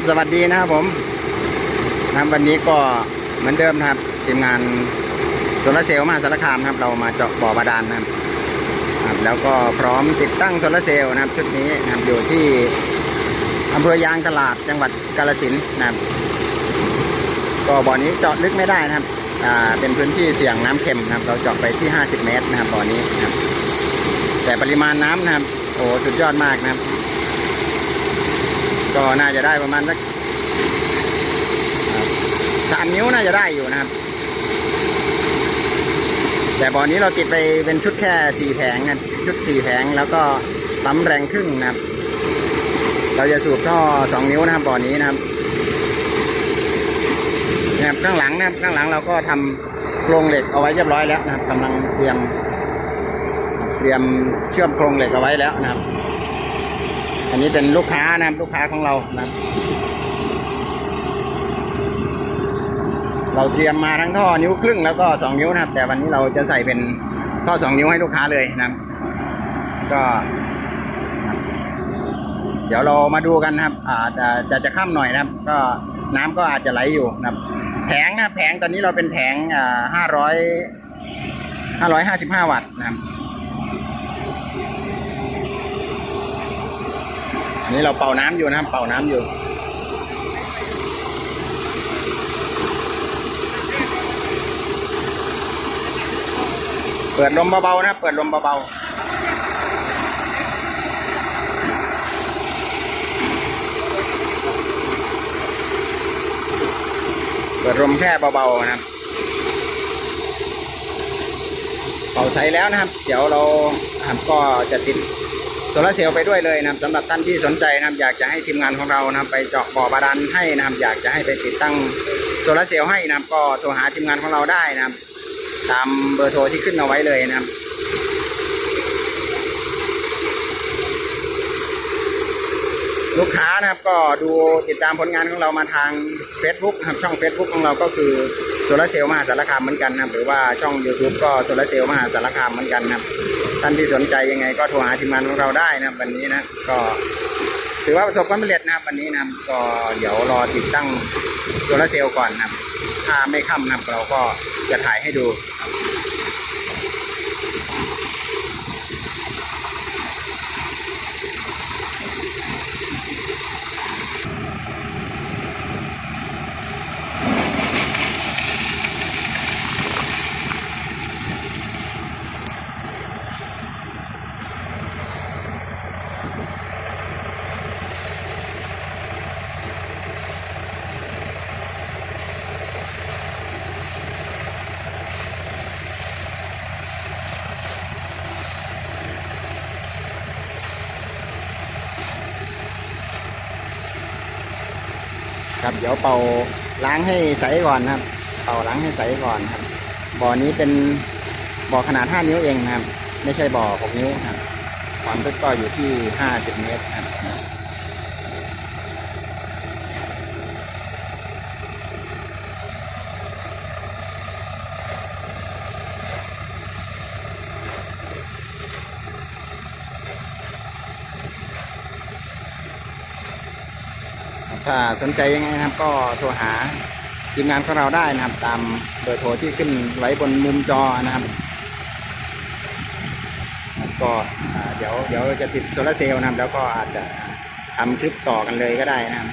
ับสวัสดีนะครับผมนะวันนี้ก็เหมือนเดิมนะครับทีมงานโซลาร์เซลล์มาสารคามครับ เรามาเจาะบ่อบาดาลนะครับ แล้วก็พร้อมติดตั้งโซลาร์เซลล์นะครับชุดนี้นะครับอยู่ที่อำเภอยางตลาดจังหวัดกาฬสินนะครับ ก็บ่อนี้เจาะลึกไม่ได้นะครับอ่าเป็นพื้นที่เสี่ยงน้ำเค็มนะครับ เราเจาะไปที่ 50 เมตรนะครับบ่อนี้นะครับ แต่ปริมาณน้ำนะครับ โอ้สุดยอดมากนะครับ ก็น่าจะได้ประมาณสักสามนิ้วน่าจะได้อยู่นะครับ แต่บ่อนี้เราติดไปเป็นชุดแค่สี่แผงนะชุดสี่แผงแล้วก็ปั๊มแรงครึ่งนะครับ เราจะสูบท่อสองนิ้วนะครับบ่อนี้นะครับนะครับข้างหลังนะครับข้างหลังเราก็ทำโครงเหล็กเอาไว้เรียบร้อยแล้วนะครับกำลังเตรียม เตรียมเชื่อมโครงเหล็กเอาไว้แล้วนะครับ อันนี้เป็นลูกค้านะครับลูกค้าของเรานะครับเราเตรียมมาทั้งท่อนิ้วครึ่งแล้วก็สองนิ้วนะครับ แต่วันนี้เราจะใส่เป็นท่อสองนิ้วให้ลูกค้าเลยนะครับก็เดี๋ยวเรามาดูกันนะครับอ่าจะจะจะค่ำหน่อยนะครับ ก็น้ำก็อาจจะไหลอยู่นะครับ แผงนะแผงตอนนี้เราเป็นแผงอ่าห้าร้อยห้าร้อยห้าสิบห้าวัตต์นะครับ นี้เราเป่าน้ำอยู่นะครับเป่าน้ำอยู่ เปิดลมเบาๆนะ เปิดลมเบาๆเปิดลมแค่เบาๆนะครับ เป่าใสแล้วนะครับ เดี๋ยวเราครับก็จะติด โซลาร์เซลล์ไปด้วยเลยนะสำหรับท่านที่สนใจนะอยากจะให้ทีมงานของเรานะไปเจาะบ่อบาดาลให้นะอยากจะให้ไปติดตั้งโซลาร์เซลล์ให้นะก็โทรหาทีมงานของเราได้นะตามเบอร์โทรที่ขึ้นเอาไว้เลยนะครับลูกค้านะครับก็ดูติดตามผลงานของเรามาทาง Facebook นะครับช่อง Facebook ของเราก็คือโซลาเซลล์มหาสารคามเหมือนกันนะหรือว่าช่อง YouTube ก็โซลาเซลล์มหาสารคามเหมือนกันนะครับ ท่านที่สนใจยังไงก็โทรหาทีมงานของเราได้นะวันนี้นะก็ถือว่าประสบความสำเร็จนะครับวันนี้นะก็เดี๋ยวรอติดตั้งโซลาเซลล์ก่อนนะครับถ้าไม่ค่ำนะเราก็จะถ่ายให้ดู ครับเดี๋ยวเป่าล้างให้ใสก่อนนะครับ เป่าล้างให้ใสก่อนครับบ่อนี้เป็นบ่อขนาด 5 นิ้วเองนะครับ ไม่ใช่บ่อ6นิ้วครับ ความลึกก็อยู่ที่ 50 เมตรครับ ถ้าสนใจยังไงนะครับ ก็โทรหาทีมงานของเราได้นะครับ ตามเบอร์โทรที่ขึ้นไว้บนมุมจอนะครับ ก็เดี๋ยวเดี๋ยวจะติดโซลาเซลล์นะครับ แล้วก็อาจจะทำคลิปต่อกันเลยก็ได้นะครับ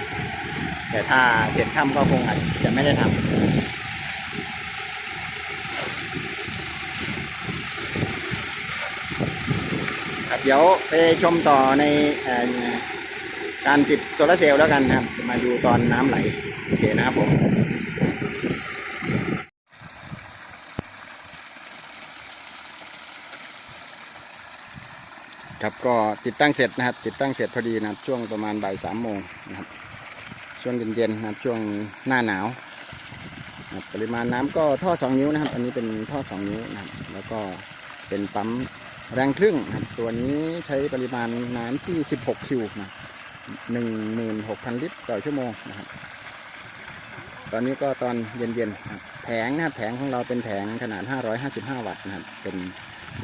แต่ถ้าเสร็จค่ำก็คงอาจจะไม่ได้ทำครับเดี๋ยวไปชมต่อในอ การติดโซลาเซลล์แล้วกันนะครับ มาดูตอนน้ำไหล โอเคนะครับผมครับก็ติดตั้งเสร็จนะครับ ติดตั้งเสร็จพอดีนะครับช่วงประมาณบ่ายสามโมงนะครับ ช่วงเย็นๆนะครับช่วงหน้าหนาวนะปริมาณน้ำก็ท่อสองนิ้วนะครับ อันนี้เป็นท่อสองนิ้วนะครับ แล้วก็เป็นปั๊มแรงครึ่งนะครับ ตัวนี้ใช้ปริมาณน้ำที่สิบหกคิวนะ หนึ่งหมื่นหกพันลิตรต่อชั่วโมงนะครับตอนนี้ก็ตอนเย็นๆแผงนะครับแผงของเราเป็นแผงขนาดห้าร้อยห้าสิบห้าวัตต์นะครับ เป็น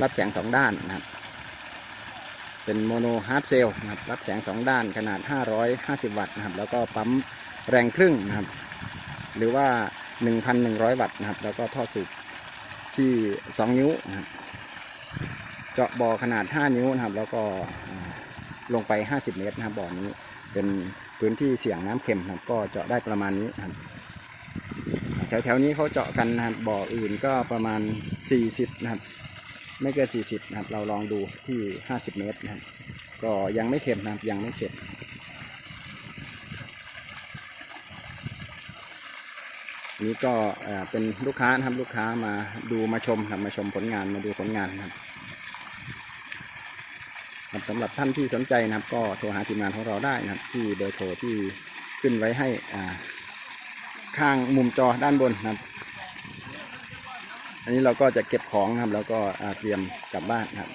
รับแสงสองด้านนะครับ เป็นโมโนฮาร์ปเซลนะครับรับแสงสองด้านขนาดห้าร้อยห้าสิบวัตต์นะครับ แล้วก็ปั๊มแรงครึ่งนะครับ หรือว่าหนึ่งพันหนึ่งร้อยวัตต์นะครับ แล้วก็ท่อสูบที่สองนิ้วนะครับเจาะบ่อขนาดห้านิ้วนะครับ แล้วก็ ลงไป 50 เมตรนะครับบ่อนี้เป็นพื้นที่เสี่ยงน้ำเค็มนะครับก็เจาะได้ประมาณนี้นะครับแถวๆนี้เขาเจาะกันนะครับบ่ออื่นก็ประมาณ 40 นะครับ ไม่เกิน 40 นะครับ เราลองดูที่ 50 เมตรนะครับ ก็ยังไม่เข็มนะครับยังไม่เข็มนี่ก็เป็นลูกค้านะครับลูกค้ามาดูมาชมครับมาชมผลงานมาดูผลงานนะครับ สำหรับท่านที่สนใจนะครับ ก็โทรหาทีมงานของเราได้นะครับ ที่เบอร์โทรที่ขึ้นไว้ให้ข้างมุมจอด้านบนนะครับ อันนี้เราก็จะเก็บของนะครับ แล้วก็เตรียมกลับบ้านนะครับ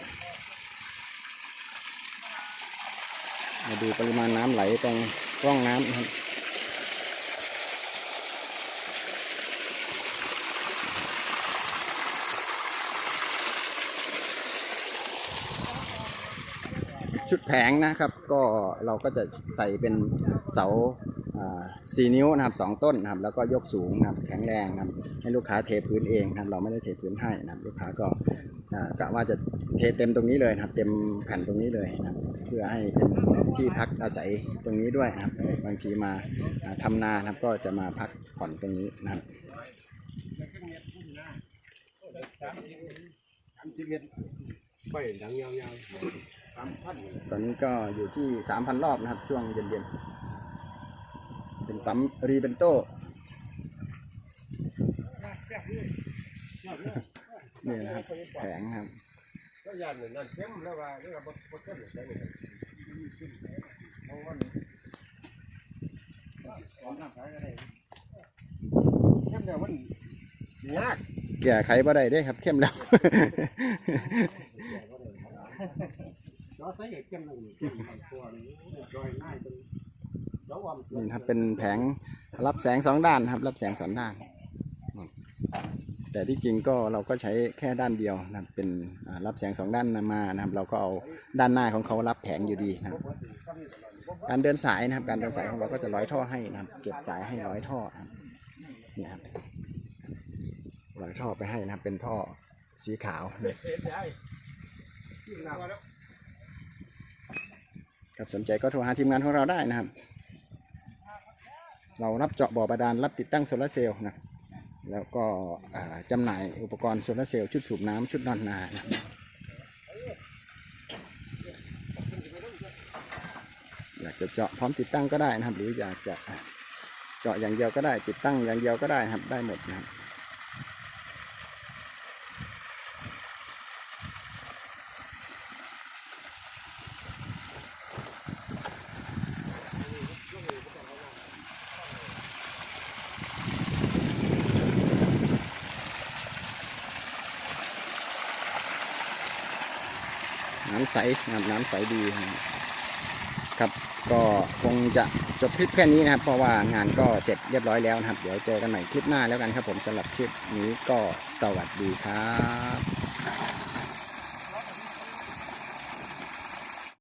มาดูปริมาณน้ำไหลตรงร่องน้ำนะครับ ชุดแผงนะครับ ก็เราก็จะใส่เป็นเสาสี่นิ้วนะครับสองต้นนะครับแล้วก็ยกสูงนะครับแข็งแรงนะครับให้ลูกค้าเทพื้นเองนะครับเราไม่ได้เทพื้นให้นะครับลูกค้าก็กะว่าจะเทเต็มตรงนี้เลยนะครับ เต็มแผ่นตรงนี้เลยนะครับเพื่อให้เป็นที่พักอาศัยตรงนี้ด้วยนะครับบางทีมาอ่าทำนานะครับก็จะมาพักผ่อนตรงนี้นะครับไปดังยาวๆ ตอนนี้ก็อยู่ที่3,000รอบนะครับ ช่วงเย็นๆ เป็นปั๊มรีเบนโตนี่นะครับแผงครับก็ยันนั่นเข้มแล้วว่านี่ก็บ่บ่เข้มเลยนี่เอาวันเข้มแล้วมันยากแก่ไขบ่ได้เด้ครับ เข้มแล้ว เราใส่เข้มนึงเข้มตัวนี้ดอยง่ายจนเราว่านี่ครับเป็นแผงรับแสงสองด้านครับ รับแสงสองด้าน แต่ที่จริงก็เราก็ใช้แค่ด้านเดียวนะเป็นรับแสงสองด้านมานะครับ เราก็เอาด้านหน้าของเขารับแผงอยู่ดีนะครับ การเดินสายนะครับ การเดินสายของเราก็จะร้อยท่อให้นะครับ เก็บสายให้ร้อยท่อเนี่ยครับร้อยท่อไปให้นะครับ เป็นท่อสีขาวนะ เห็นได้ที่นาแล้ว ครับสนใจก็โทรหาทีมงานของเราได้นะครับ เรารับเจาะบ่อบาดาลรับติดตั้งโซลาเซลล์นะแล้วก็จำหน่ายอุปกรณ์โซลาเซลล์ชุดสูบน้ำชุดนอนนานะอยากจะเจาะพร้อมติดตั้งก็ได้นะครับ หรืออยากจะเจาะอย่างเดียวก็ได้ ติดตั้งอย่างเดียวก็ได้ครับได้หมดนะครับ น้ำใสนะครับน้ำใสดีครับก็คงจะจบคลิปแค่นี้นะครับ เพราะว่างานก็เสร็จเรียบร้อยแล้วนะครับ เดี๋ยวเจอกันใหม่คลิปหน้าแล้วกันครับผมสำหรับคลิปนี้ก็สวัสดีครับ